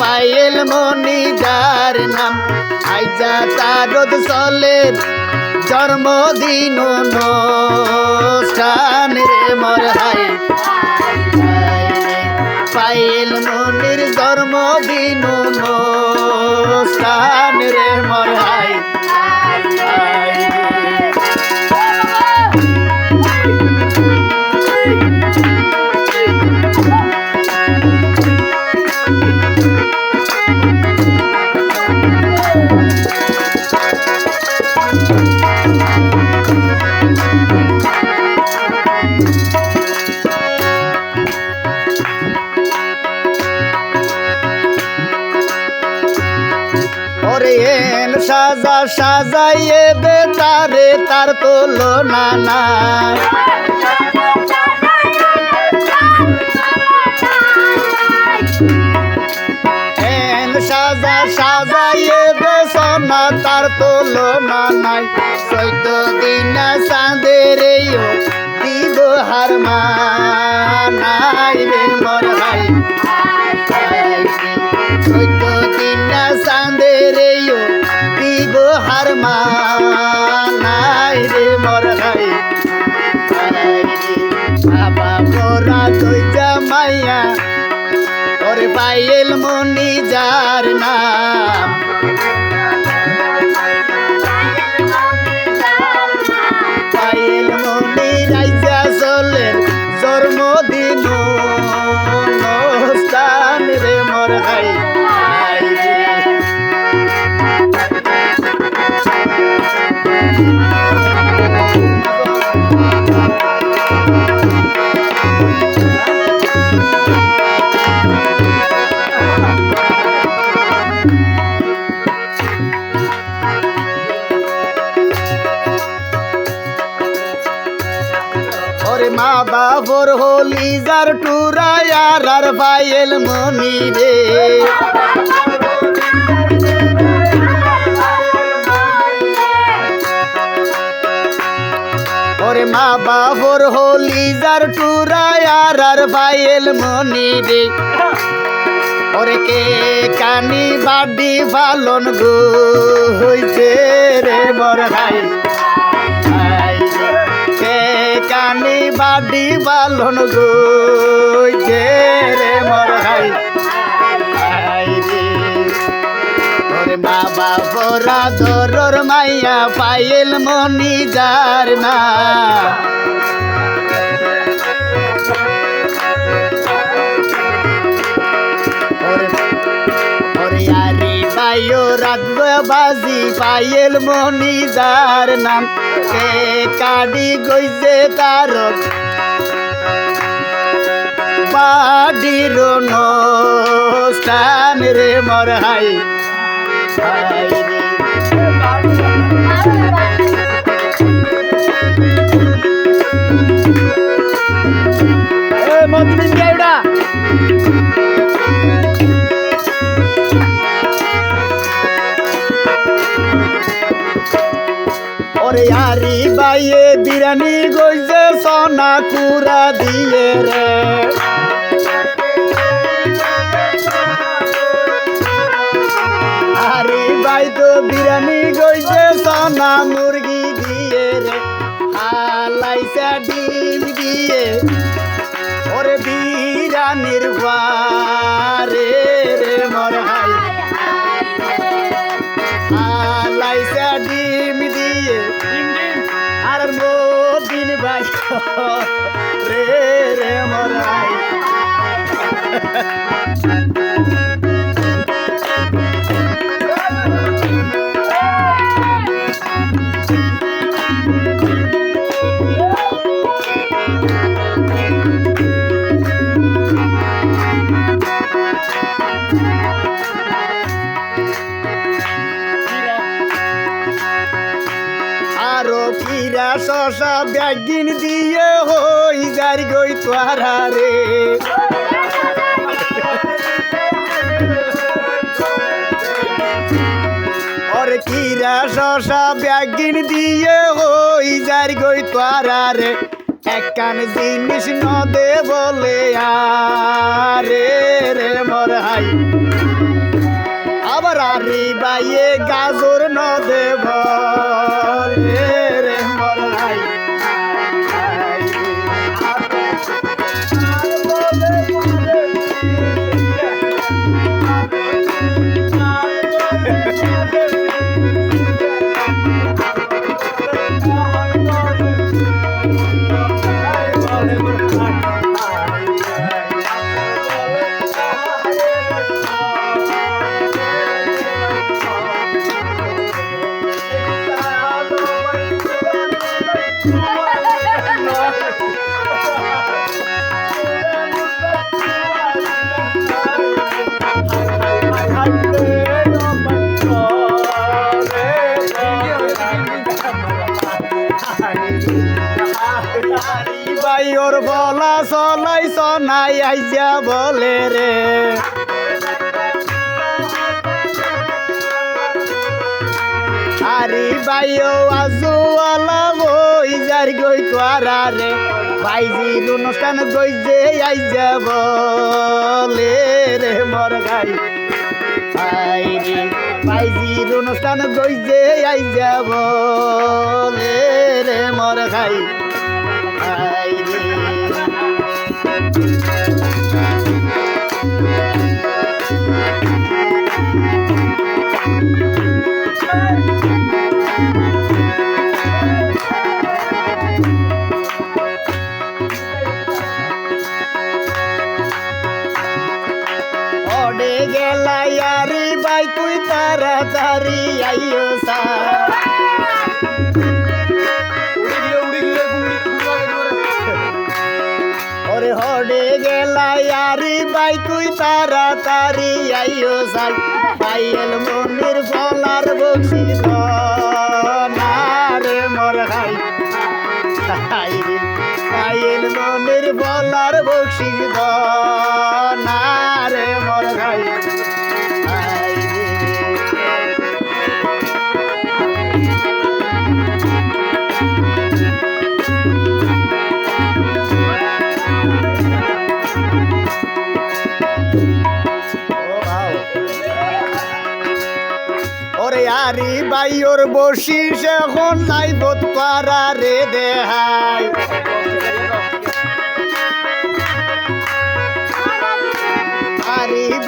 পায়েল মনি যার নাম। আইজা তারদ চলে জন্মদিন রে মর হাই পায়েল মনির জন্মদিন অনুষ্ঠান রে মর হাই ওরে এন সাজা সাজাইয়ে দে তারে তোলো এন সাজা সাজাইয়ে দে তার তোলো নানাই চৈত দিন দিব হার মানাই রে চৈত দিব হার মানাই রে, মর ভাই বাবা মোরা দইজা মাইয়া, ওরে পাইল মনি যার নাম। মা বাবর হলি যার টুরাই আর আর পায়েল মনি রে। মা বাবর হলি যার টুরাই আর আর পায়েল মনি রে। ওরে কে কানি বাডি পালন গো হইছে রে বর ভাই। কানি বাডি পালন গো হইছে রে মর হাই বাবা বরা দরর মাইয়া পায়েল মনি যার না। পায়েল মনি যার নাম। কে কাডি গইছে তার পাডির অনুষ্ঠান রে মর হাই হাই রে কুরা দিয়ে রে। আরে বাই তো বিরানি গইছে সোনা মুরগি দিয়ে রে। হালাইছে ডিম দিয়ে। ওরে বিরানির বারে রে মর হালাইছে ডিম দিয়ে। আর মোদিন ভাই রে রে মর আরও ফিরা শশা ব্যাগিন দিয়ে হই যার গই তোরা রে। ওরে কিরা শশা ব্যাগিন দিয়ে হই যার গই তোরা রে। একান জিনিস নদে বলে আরে রে মোর হাই। আবার আরি বাইয়ে গাজর নদে ভরে। ভাই ওর বলা চলাই চনাই আইজা বলে রে। আরে ভাইও আজু আলা বই যার গই তোয়ারা রে। ভাইজির অনুষ্ঠান গই যে আইজা বলে রে মর গাই। অনুষ্ঠান গই যে আইজা বলে রে মর খাই তাড়াতাড়ি আইও ওরে হডে গেলা ইয়ারি বাই তুই তাড়াতাড়ি আইও সাই পাইল মনির ফলার বক্সি না রে মোর হাই পাইল মনির ফলার বক্সি না আরি বাই ওর বসিস এখন নাই বোধ রে দেহাই।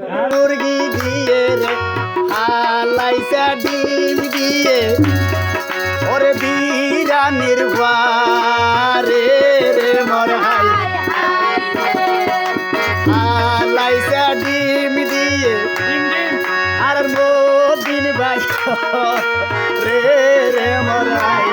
মুরগি দিয়ে রে, হালাইসা ডিম দিয়ে। ওরে বিরানির বারে রে মর হাই হালাইসা ডিম দিয়ে। আর মোদিন ভাই রে রে মর হাই